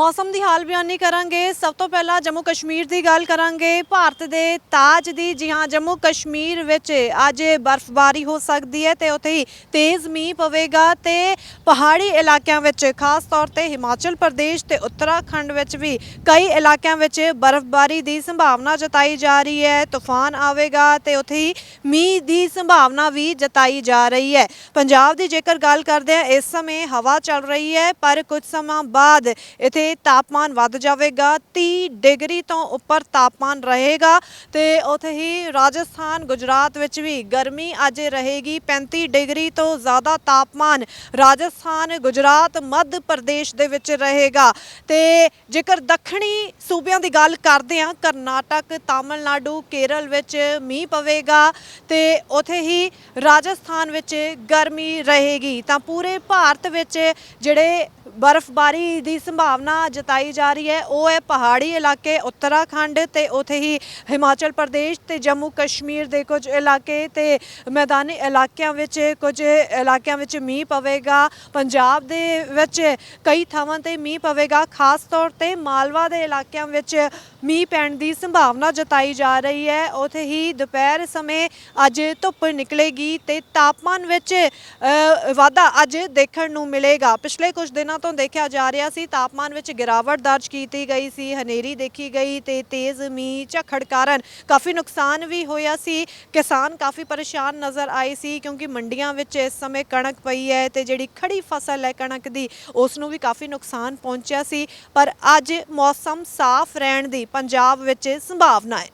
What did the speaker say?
ਮੌਸਮ ਦੀ ਹਾਲ ਬਿਆਨੀ ਕਰਾਂਗੇ। ਸਭ ਤੋਂ ਪਹਿਲਾਂ ਜੰਮੂ ਕਸ਼ਮੀਰ ਦੀ ਗੱਲ ਕਰਾਂਗੇ। ਭਾਰਤ ਦੇ ਤਾਜ ਦੀ। ਜੀ ਹਾਂ, ਜੰਮੂ ਕਸ਼ਮੀਰ ਵਿੱਚ ਅੱਜ ਬਰਫ਼ਬਾਰੀ ਹੋ ਸਕਦੀ ਹੈ ਤੇ ਉੱਥੇ ਹੀ ਤੇਜ਼ ਮੀਂਹ ਪਵੇਗਾ ਤੇ ਪਹਾੜੀ ਇਲਾਕਿਆਂ ਵਿੱਚ, ਖਾਸ ਤੌਰ ਤੇ ਹਿਮਾਚਲ ਪ੍ਰਦੇਸ਼ ਤੇ ਉੱਤਰਾਖੰਡ ਵਿੱਚ ਵੀ ਕਈ ਇਲਾਕਿਆਂ ਵਿੱਚ ਬਰਫ਼ਬਾਰੀ ਦੀ ਸੰਭਾਵਨਾ ਜਤਾਈ ਜਾ ਰਹੀ ਹੈ। ਤੂਫਾਨ ਆਵੇਗਾ ਤੇ ਉੱਥੇ ਹੀ ਮੀਂਹ ਦੀ ਸੰਭਾਵਨਾ ਵੀ ਜਤਾਈ ਜਾ ਰਹੀ ਹੈ। ਪੰਜਾਬ ਦੀ ਜੇਕਰ ਗੱਲ ਕਰਦੇ ਹਾਂ, ਇਸ ਸਮੇਂ ਹਵਾ ਚੱਲ ਰਹੀ ਹੈ, ਪਰ ਕੁਝ ਸਮਾਂ ਬਾਅਦ ਇੱਥੇ ਤਾਪਮਾਨ ਵੱਧ ਜਾਵੇਗਾ 30 ਡਿਗਰੀ ਤੋਂ ਉੱਪਰ ਤਾਪਮਾਨ ਰਹੇਗਾ ਤੇ ਉੱਥੇ ਹੀ ਰਾਜਸਥਾਨ, ਗੁਜਰਾਤ ਵਿੱਚ ਵੀ ਗਰਮੀ ਅੱਜ ਰਹੇਗੀ 35 ਡਿਗਰੀ ਤੋਂ ਜ਼ਿਆਦਾ ਤਾਪਮਾਨ ਰਾਜਸਥਾਨ, ਗੁਜਰਾਤ, ਮੱਧ ਪ੍ਰਦੇਸ਼ ਦੇ ਵਿੱਚ ਰਹੇਗਾ। ਤੇ ਜੇਕਰ ਦੱਖਣੀ ਸੂਬਿਆਂ ਦੀ ਗੱਲ ਕਰਦੇ ਹਾਂ, ਕਰਨਾਟਕ, ਤਾਮਿਲਨਾਡੂ, ਕੇਰਲ ਵਿੱਚ ਮੀਂਹ ਪਵੇਗਾ ਤੇ ਉਥੇ ਹੀ ਰਾਜਸਥਾਨ ਵਿੱਚ ਗਰਮੀ ਰਹੇਗੀ। ਤਾਂ ਪੂਰੇ ਭਾਰਤ ਵਿੱਚ ਜਿਹੜੇ ਬਰਫ਼ਬਾਰੀ ਦੀ ਸੰਭਾਵਨਾ ਜਤਾਈ ਜਾ ਰਹੀ ਹੈ। ਉਹ ਹੈ ਪਹਾੜੀ ਇਲਾਕੇ ਉੱਤਰਾਖੰਡ ਤੇ ਉਥੇ ਹੀ ਹਿਮਾਚਲ ਪ੍ਰਦੇਸ਼ ਤੇ ਜੰਮੂ ਕਸ਼ਮੀਰ ਦੇ ਕੁਝ ਇਲਾਕੇ ਤੇ ਮੈਦਾਨੀ ਇਲਾਕਿਆਂ ਵਿੱਚ ਕੁਝ ਇਲਾਕਿਆਂ ਵਿੱਚ ਮੀਂਹ ਪਵੇਗਾ। ਪੰਜਾਬ ਦੇ ਵਿੱਚ ਕਈ ਥਾਵਾਂ ਤੇ ਮੀਂਹ ਪਵੇਗਾ। ਖਾਸ ਤੌਰ ਤੇ ਮਾਲਵਾ ਦੇ ਇਲਾਕਿਆਂ ਵਿੱਚ ਮੀਂਹ ਪੈਣ ਦੀ ਸੰਭਾਵਨਾ ਜਤਾਈ ਜਾ ਰਹੀ ਹੈ। ਉਥੇ ਹੀ ਦੁਪਹਿਰ ਸਮੇਂ ਅੱਜ ਧੁੱਪ ਨਿਕਲੇਗੀ ਤੇ ਤਾਪਮਾਨ ਵਿੱਚ ਵਾਧਾ ਅੱਜ ਦੇਖਣ ਨੂੰ ਮਿਲੇਗਾ। ਪਿਛਲੇ ਕੁਝ ਦਿਨਾਂ ਤੋਂ ਦੇਖਿਆ ਜਾ ਰਿਹਾ ਸੀ, ਤਾਪਮਾਨ ਵਿੱਚ ਗਿਰਾਵਟ ਦਰਜ ਕੀਤੀ ਗਈ ਸੀ, ਹਨੇਰੀ ਦੇਖੀ ਗਈ ਤੇ ਤੇਜ਼ ਮੀਂਹ ਝੱਖੜ ਕਾਰਨ ਕਾਫੀ ਨੁਕਸਾਨ ਵੀ ਹੋਇਆ ਸੀ। ਕਿਸਾਨ ਕਾਫੀ ਪਰੇਸ਼ਾਨ ਨਜ਼ਰ ਆਏ ਸੀ ਕਿਉਂਕਿ ਮੰਡੀਆਂ ਵਿੱਚ ਇਸ ਸਮੇਂ ਕਣਕ ਪਈ ਹੈ ਤੇ ਜਿਹੜੀ ਖੜੀ ਫਸਲ ਹੈ ਕਣਕ ਦੀ, ਉਸ ਨੂੰ ਵੀ ਕਾਫੀ ਨੁਕਸਾਨ ਪਹੁੰਚਿਆ ਸੀ। ਪਰ ਅੱਜ ਮੌਸਮ ਸਾਫ਼ ਰਹਿਣ ਦੀ ਪੰਜਾਬ ਵਿੱਚ ਸੰਭਾਵਨਾ ਹੈ।